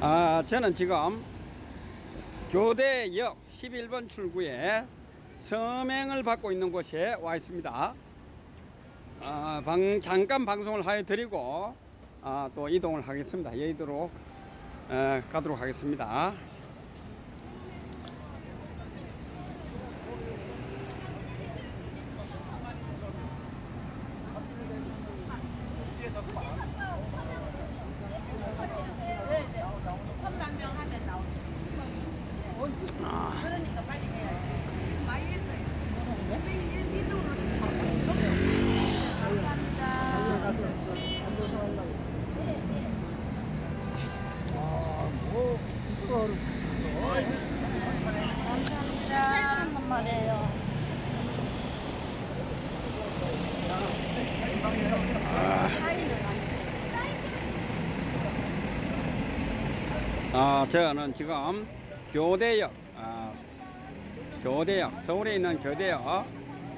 아, 저는 지금 교대역 11번 출구에 서명을 받고 있는 곳에 와 있습니다. 아, 방, 잠깐 방송을 하여 드리고 아, 또 이동을 하겠습니다. 여의도로 에, 가도록 하겠습니다. 천만 명 하면 나오죠. 그러니까 빨리 해야지. 많이 했어요. 이쪽으로 감사합니다. 감사합니다. 한단 말이에요. 아, 저는 지금 교대역, 아, 교대역, 서울에 있는 교대역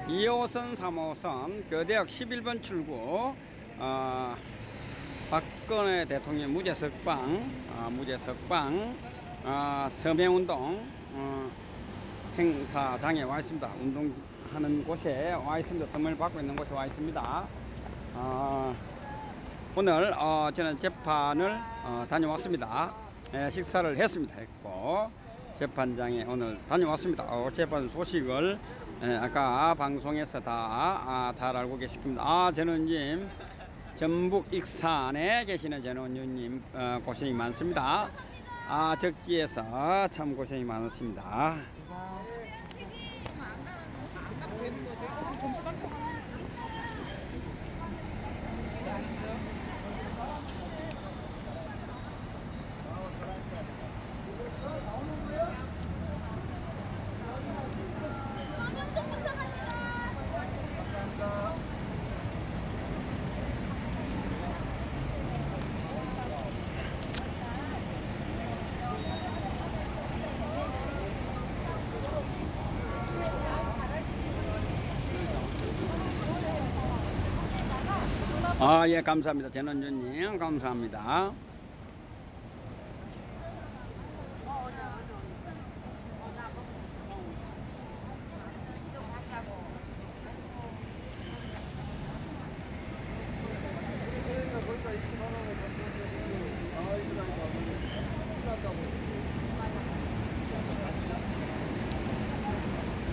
2호선, 3호선, 교대역 11번 출구, 아, 박근혜 대통령 무죄 석방, 아, 무죄 석방, 아, 서명운동, 어, 행사장에 와 있습니다. 운동하는 곳에 와 있습니다. 선물 받고 있는 곳에 와 있습니다. 아, 오늘 어, 저는 재판을 어, 다녀왔습니다. 예, 식사를 했습니다. 했고 재판장에 오늘 다녀왔습니다. 어, 재판 소식을 예, 아까 방송에서 다, 아, 다 알고 계십니다. 아, 전원님 전북 익산에 계시는 전원님 어, 고생이 많습니다. 아, 적지에서 참 고생이 많으십니다. 아, 예, 감사합니다. 전원주님, 감사합니다.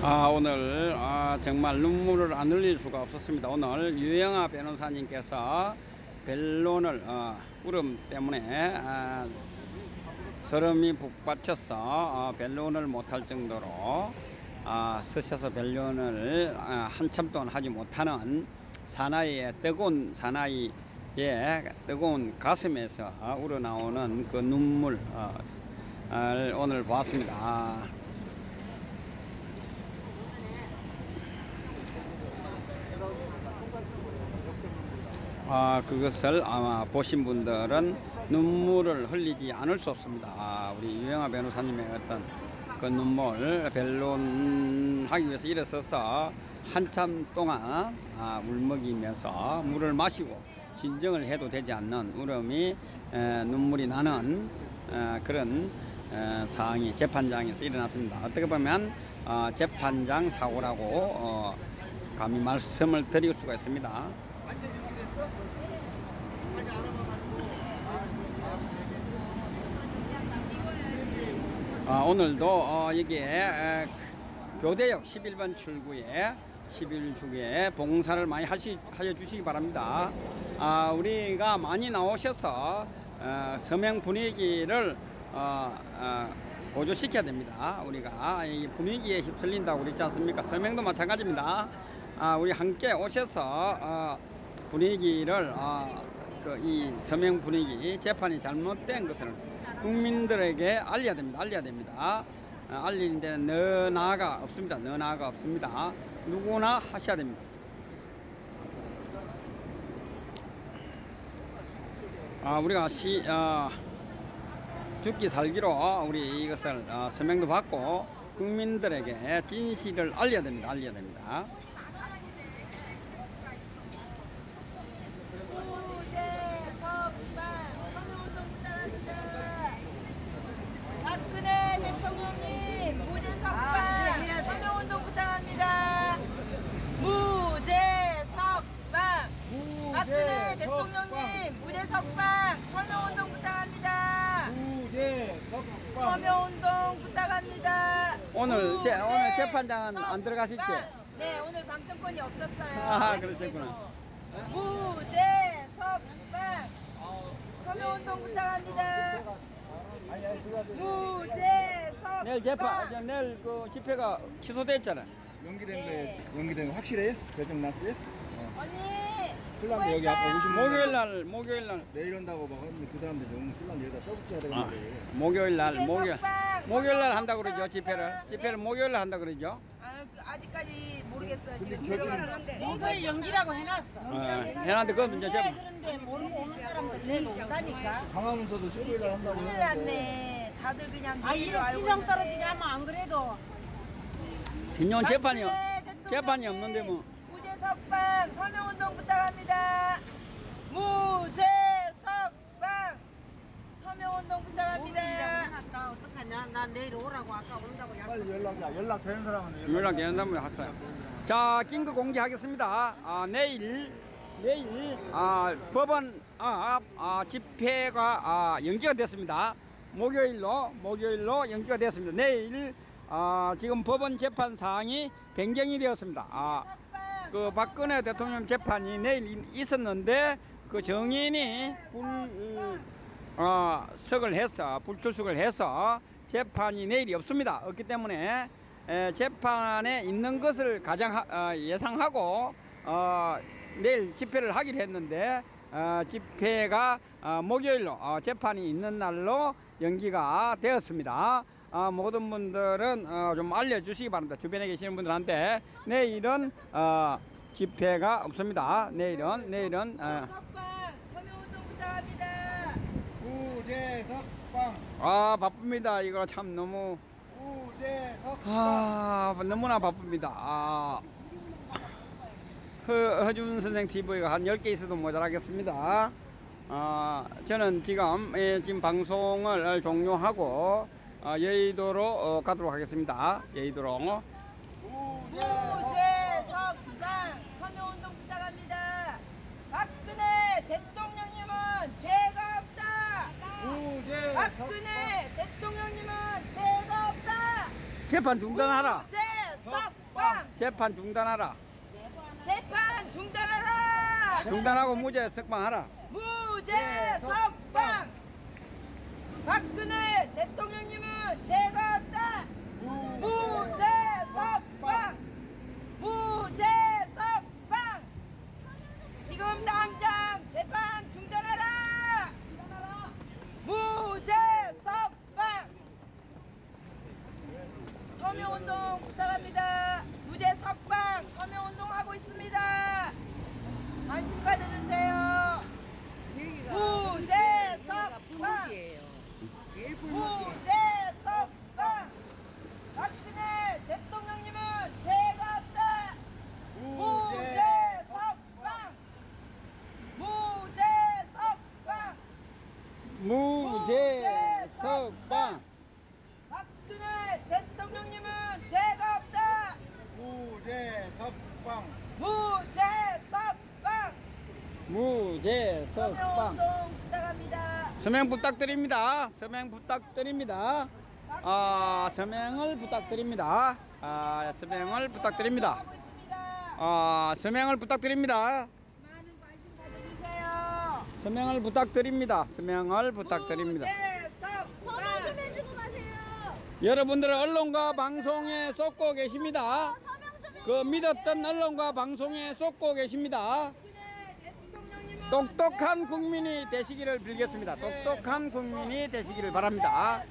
아, 오늘 아, 정말 눈물을 안 흘릴 수가 없었습니다. 오늘 유영아 변호사님께서 변론을 어, 울음 때문에 아, 서름이 북받쳐서 어, 변론을 못할 정도로 아, 서셔서 변론을 아, 한참 동안 하지 못하는 사나이의 뜨거운 사나이의 뜨거운 가슴에서 우러나오는 그 눈물 어, 을 오늘 보았습니다. 아, 아, 그것을 아마 보신 분들은 눈물을 흘리지 않을 수 없습니다. 아, 우리 유영아 변호사님의 어떤 그 눈물 변론하기 위해서 일어서서 한참 동안 아, 울먹이면서 물을 마시고 진정을 해도 되지 않는 울음이 에, 눈물이 나는 에, 그런 에, 상황이 재판장에서 일어났습니다. 어떻게 보면 어, 재판장 사고라고 어, 감히 말씀을 드릴 수가 있습니다. 아, 오늘도 어, 여기에 에, 교대역 11번 출구에 11출구에 봉사를 많이 하시, 하여 주시기 바랍니다. 아, 우리가 많이 나오셔서 어, 서명 분위기를 어, 어, 보조시켜야 됩니다. 우리가 이 분위기에 휩쓸린다고 그랬지 않습니까? 서명도 마찬가지입니다. 아, 우리 함께 오셔서 어, 분위기를 어, 그이 서명 분위기 재판이 잘못된 것을 국민들에게 알려야 됩니다. 알려야 됩니다. 어, 알리는 데는 너 나가 없습니다. 너 나가 없습니다. 누구나 하셔야 됩니다. 아, 우리가 시, 어, 죽기 살기로 우리 이것을 어, 서명도 받고 국민들에게 진실을 알려야 됩니다. 알려야 됩니다. 서명운동 부탁합니다. 오늘 제- 오늘 재판장은 안 들어가시지? 석방. 네, 오늘 방청권이 없었어요. 아, 그러셨구나. 무죄 석방. 서명운동 부탁합니다. 무죄 석방. 내일 재판, 저 내일 그 집회가 취소됐잖아. 연기된 네. 거 연기된 거 확실해요? 결정 났어요? 언니. 났네, 여기 앞에 수고했어요. 오신 분. 목요일 날, 목요일 날, 내일 온다고 막 하는데 그 사람들 너무 났네 여기다 써붙여야 아, 되겠는데 목요일 날, 목요일. 목요일 날 한다 그러죠, 집회를. 부탁합니다. 집회를 목요일 날 한다 그러죠. 아, 그 아직까지 모르겠어요. 지금 들어가는데. 이걸 연기라고 해놨어. 어, 해놨는데 그건 이제 왜재 그런데 모르고 오는 사람들 내일 온다니까. 강화문서도 쇼를 한다고 큰일 했는데 났네. 다들 그냥 아 시정 있는데. 떨어지게 하면 안 그래도 긴년 재판이, 박근혜 대통령님, 재판이 없는데 뭐. 무죄 석방 서명운동 부탁합니다. 무죄 석방 서명운동 부탁합니다. 나 어떡하냐? 나 내일 오라고 아까 온다고 약. 빨리 연락 연락 되는 사람은 연락 연락을 했어요. 자, 긴급 공지하겠습니다. 아, 내일, 내일, 아, 법원, 아, 아, 집회가, 아, 연기가 됐습니다. 목요일로, 목요일로 연기가 됐습니다. 내일, 아, 지금 법원 재판 사항이 변경이 되었습니다. 아, 그 박근혜 대통령 재판이 내일 있었는데 그 정인이 불 어, 석을 해서 불출석을 해서 재판이 내일이 없습니다. 없기 때문에 에, 재판에 있는 것을 가장 하- 어, 예상하고 어, 내일 집회를 하기로 했는데 어, 집회가 어, 목요일로 어, 재판이 있는 날로 연기가 되었습니다. 아, 모든 분들은 어, 좀 알려주시기 바랍니다. 주변에 계시는 분들한테 내일은 어, 집회가 없습니다. 내일은 내일은 어. 우재석방 아 바쁩니다. 이거 참 너무 우재석 아 너무나 바쁩니다. 아, 허, 허준 선생 TV가 한 10개 있어도 모자라겠습니다. 아, 저는 지금 예, 지금 방송을 종료하고 어, 여의도로 어, 가도록 하겠습니다. 여의도로. 무죄 석방 서명운동 부탁합니다. 박근혜 대통령님은 죄가 없다. 우재석 박근혜 대통령님은 죄가 없다. 재판 중단하라. 무죄 석방 재판 중단하라. 재판 중단하라. 중단하고 무죄 석방하라. 무죄 석방. 박근혜 대통령님은 죄가 없다. 무죄 석방. 무죄 석방. 지금 당장 재판 중단하라. 무죄 석방. 서명운동 부탁합니다. 무죄 석방 서명운동 하고 있습니다. 관심 가져주세요. 무죄 석방. 무죄 석방. 박근혜 대통령님은 죄가 없다. 무죄 석방. 무죄 석방. 무죄 석방. 박근혜 대통령님은 죄가 없다. 우재석방 무죄 석방. 무죄 석방. 서명운동 부탁합니다. 서명 부탁드립니다. 서명 부탁드립니다. 아, 서명을 부탁드립니다. 아, 서명을 부탁드립니다. 아, 서명을 부탁드립니다. 많은 관심 가져주세요. 서명을 부탁드립니다. 서명을 부탁드립니다. 무죄 석방. 해주고 마세요. 여러분들은 언론과 방송에 쏟고 계십니다. 그 믿었던 언론과 방송에 쏟고 계십니다. 똑똑한 국민이 되시기를 빌겠습니다. 똑똑한 국민이 되시기를 바랍니다.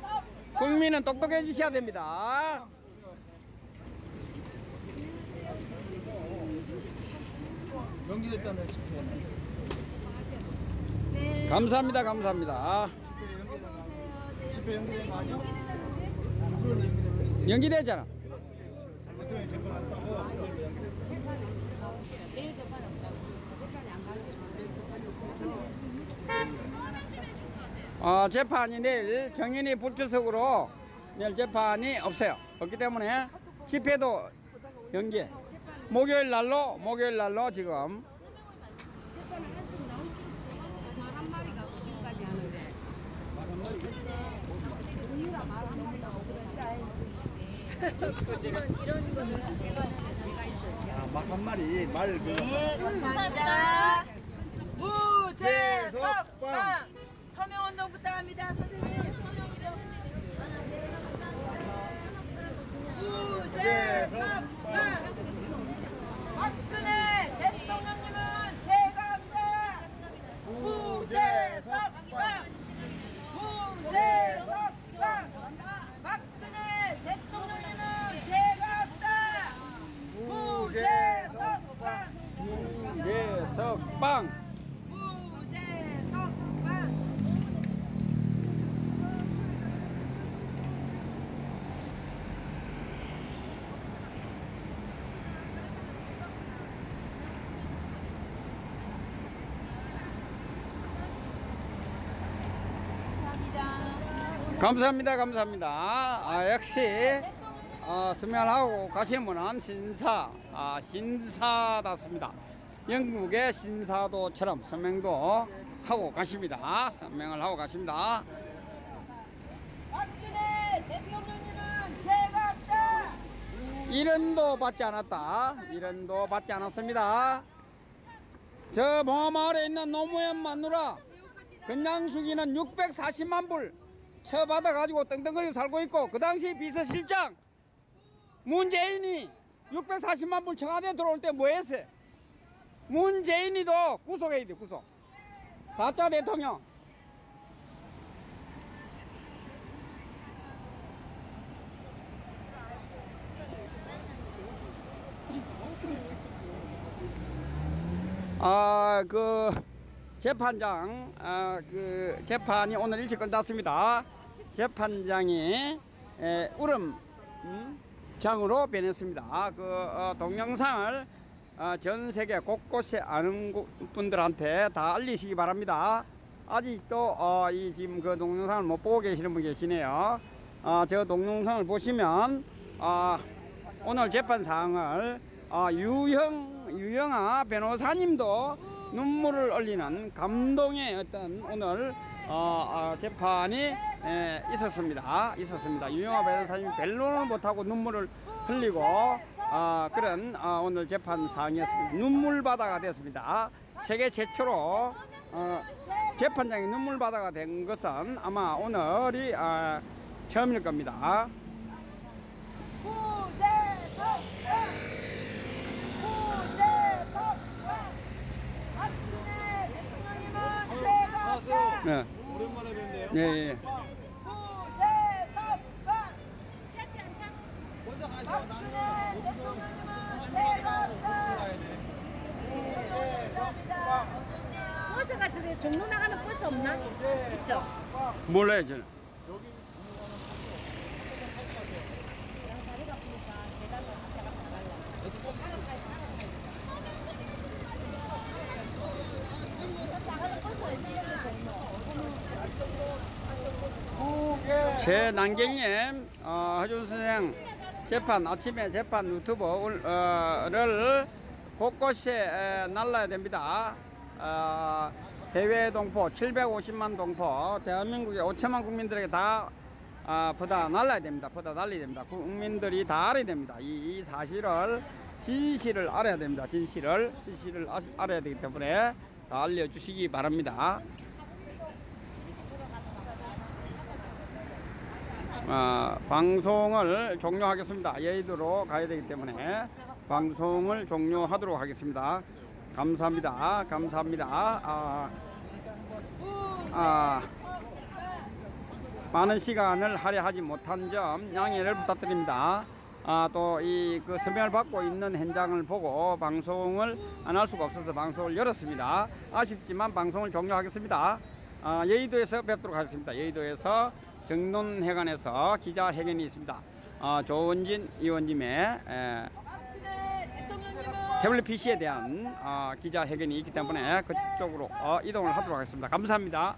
국민은 똑똑해지셔야 됩니다. 연기됐잖아요 감사합니다. 감사합니다. 연기되잖아. 거 대통령이 재판 왔다고 그걸로 연기됐다 어, 재판이 내일 정인이 불출석으로 내일 재판이 없어요. 없기 때문에 집회도 연기. 목요일 날로 목요일 날로 지금. 이런 이런 거는 제가 제가 있어요. 제가. 아, 막한 마리 말 그거. 네, 감사합니다. 무재석방 운동 부탁합니다. 선생님 무재석방 박근혜 대통령님은 제가 없다 무재석방 무재석방 박근혜 대통령님은 제가 없다 무재석방 무재석방 무재석방 감사합니다 감사합니다. 아, 역시 어, 서명하고 가시는 분은 신사 아, 신사답습니다. 영국의 신사도처럼 서명도 하고 가십니다. 서명을 하고 가십니다. 이런도 받지 않았다. 이런도 받지 않았습니다. 저 봉화마을에 있는 노무현 마누라 건양숙이는 640만 불 처 받아 가지고 떵떵거리고 살고 있고 그 당시 비서실장 문재인이 640만 불 청와대 들어올 때 뭐 했어요? 문재인이도 구속해야 돼 구속 가짜 대통령 아, 그 재판장, 아, 그 재판이 오늘 일찍 끝났습니다. 재판장이 에, 울음 음, 장으로 변했습니다. 그 어, 동영상을 어, 전 세계 곳곳에 아는 구- 분들한테 다 알리시기 바랍니다. 아직도 어, 이 지금 그 동영상을 못 보고 계시는 분 계시네요. 아, 저 동영상을 보시면 아, 오늘 재판 사항을 아, 유형 유영아 변호사님도 눈물을 흘리는 감동의 어떤 오늘 어, 어, 재판이 에, 있었습니다. 있었습니다. 유영아 변호사님 변론을 못하고 눈물을 흘리고 어, 그런 어, 오늘 재판 사항이었습니다. 눈물 바다가 됐습니다. 세계 최초로 어, 재판장이 눈물 바다가 된 것은 아마 오늘이 아, 처음일 겁니다. 무재석방. 무재석방. 박근혜 대통령님은 제가 없다. 네, 오랜만에 뵙네요. 예, 예. 먼저 대통령님은. 버스가 저기 종로 나가는 버스 없나? 있죠. 몰라요 저는 버스가 있으면 종로. 제 난경님 어, 허준 선생 재판 아침에 재판 유튜브를 곳곳에 에, 날라야 됩니다. 어, 해외 동포 750만 동포 대한민국의 5천만 국민들에게 다 아, 보다 날라야 됩니다. 보다 날려야 됩니다. 국민들이 다 알아야 됩니다. 이, 이 사실을 진실을 알아야 됩니다. 진실을 진실을 아, 알아야 되기 때문에 다 알려주시기 바랍니다. 아, 방송을 종료하겠습니다. 예의도로 가야 되기 때문에 방송을 종료하도록 하겠습니다. 감사합니다. 감사합니다. 아, 아, 많은 시간을 할애하지 못한 점 양해를 부탁드립니다. 아, 또 이 그 서명을 받고 있는 현장을 보고 방송을 안 할 수가 없어서 방송을 열었습니다. 아쉽지만 방송을 종료하겠습니다. 아, 여의도에서 뵙도록 하겠습니다. 여의도에서 정론회관에서 기자회견이 있습니다. 아, 조원진 의원님의 에, 대통령님은 WPC에 대한 아, 기자회견이 있기 때문에 그쪽으로 어, 이동을 하도록 하겠습니다. 감사합니다.